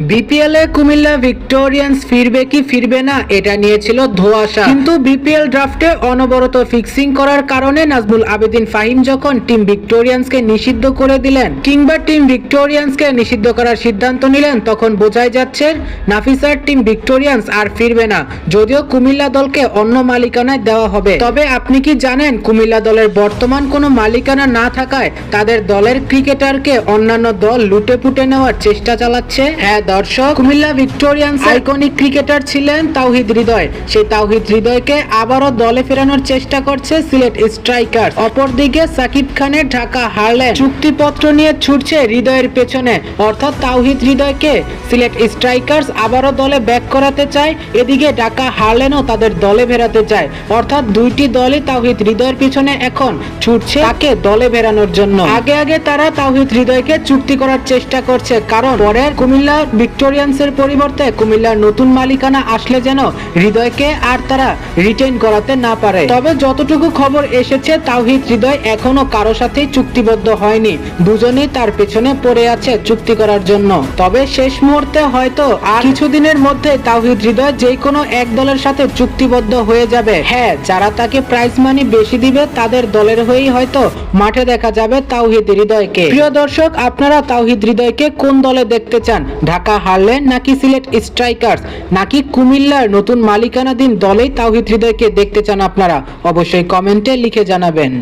BPL এ Comilla Victorians ফিরবে কি ফিরবে না, এটা নিয়েছিল ধোয়াশা। কিন্তু বিপিএল ড্রাফটে অনবরত ফিক্সিং করার কারণে নাজমুল আবেদিন ফাহিম যখন টিম ভিক্টোরিয়ান্সকে নিষিদ্ধ করে দিলেন, কিংবা টিম ভিক্টোরিয়ান্সকে নিষিদ্ধ করার সিদ্ধান্ত নিলেন, তখন বোঝাই যাচ্ছে নাফিসার টিম ভিক্টোরিয়ান্স আর ফিরবে না, যদিও কুমিল্লা দলকে অন্য মালিকানায় দেওয়া হবে। তবে আপনি কি জানেন কুমিল্লা দলের বর্তমান কোনো মালিকানা না থাকায় তাদের দলের ক্রিকেটারকে অন্যান্য দল লুটে পুটে নেওয়ার চেষ্টা চালাচ্ছে? হ্যাঁ দর্শক কুমিল্লা ভিক্টোরিয়ান্স আইকনিক ক্রিকেটার ছিলেন তাওহিদ হৃদয়। সেই তাওহিদ হৃদয়কে আবারও দলে ফেরানোর চেষ্টা করছে সিলেট স্ট্রাইকার অপরদিকে সাকিব খানের ঢাকা হারলেন। চুক্তিপত্র নিয়ে ছুটছে হৃদয়ের পেছনে। অর্থাৎ তাওহিদ হৃদয়কে সিলেট স্ট্রাইকার্স আবারও দলে ব্যাক করাতে চায়। এদিকে ঢাকা হারলেনও তাদের দলে ফেরাতে চায়। অর্থাৎ দুইটি দলই তাওহিদ হৃদয়ের পিছনে এখন ছুটছে তাকে দলে ফেরানোর জন্য। আগে আগে তারা তাওহিদ হৃদয়কে চুক্তি করার চেষ্টা করছে। কারণ পরের কুমিল্লা ভিক্টোরিয়ান্সের পরিবর্তে কুমিল্লার নতুন মালিকানা আসলে যেন হৃদয়কে আর তারা রিটেইন করাতে না পারে। তবে যতটুকু খবর এসেছে, তাওহিদ হৃদয় এখনও কারও সাথেই চুক্তিবদ্ধ হয়নি। দুজনেই তার পেছনে পড়ে আছে চুক্তি করার জন্য। তবে শেষ মুহূর্তে হয়তো আর কিছুদিনের মধ্যে তাওহিদ হৃদয় যে কোনো এক দলের সাথে চুক্তিবদ্ধ হয়ে যাবে। হ্যাঁ যারা তাকে প্রাইজ মানি বেশি দিবে, তাদের দলের হয়েই হয়তো মাঠে দেখা যাবে তাওহিদ হৃদয়কে। প্রিয় দর্শক, আপনারা তাওহিদ হৃদয়কে কোন দলে দেখতে চান? ঢাকা হারলেন নাকি সিলেট স্ট্রাইকার্স, নাকি কুমিল্লার নতুন মালিকানাধীন দলেই তাওহিদ হৃদয়কে দেখতে চান আপনারা? অবশ্যই কমেন্টে লিখে জানাবেন।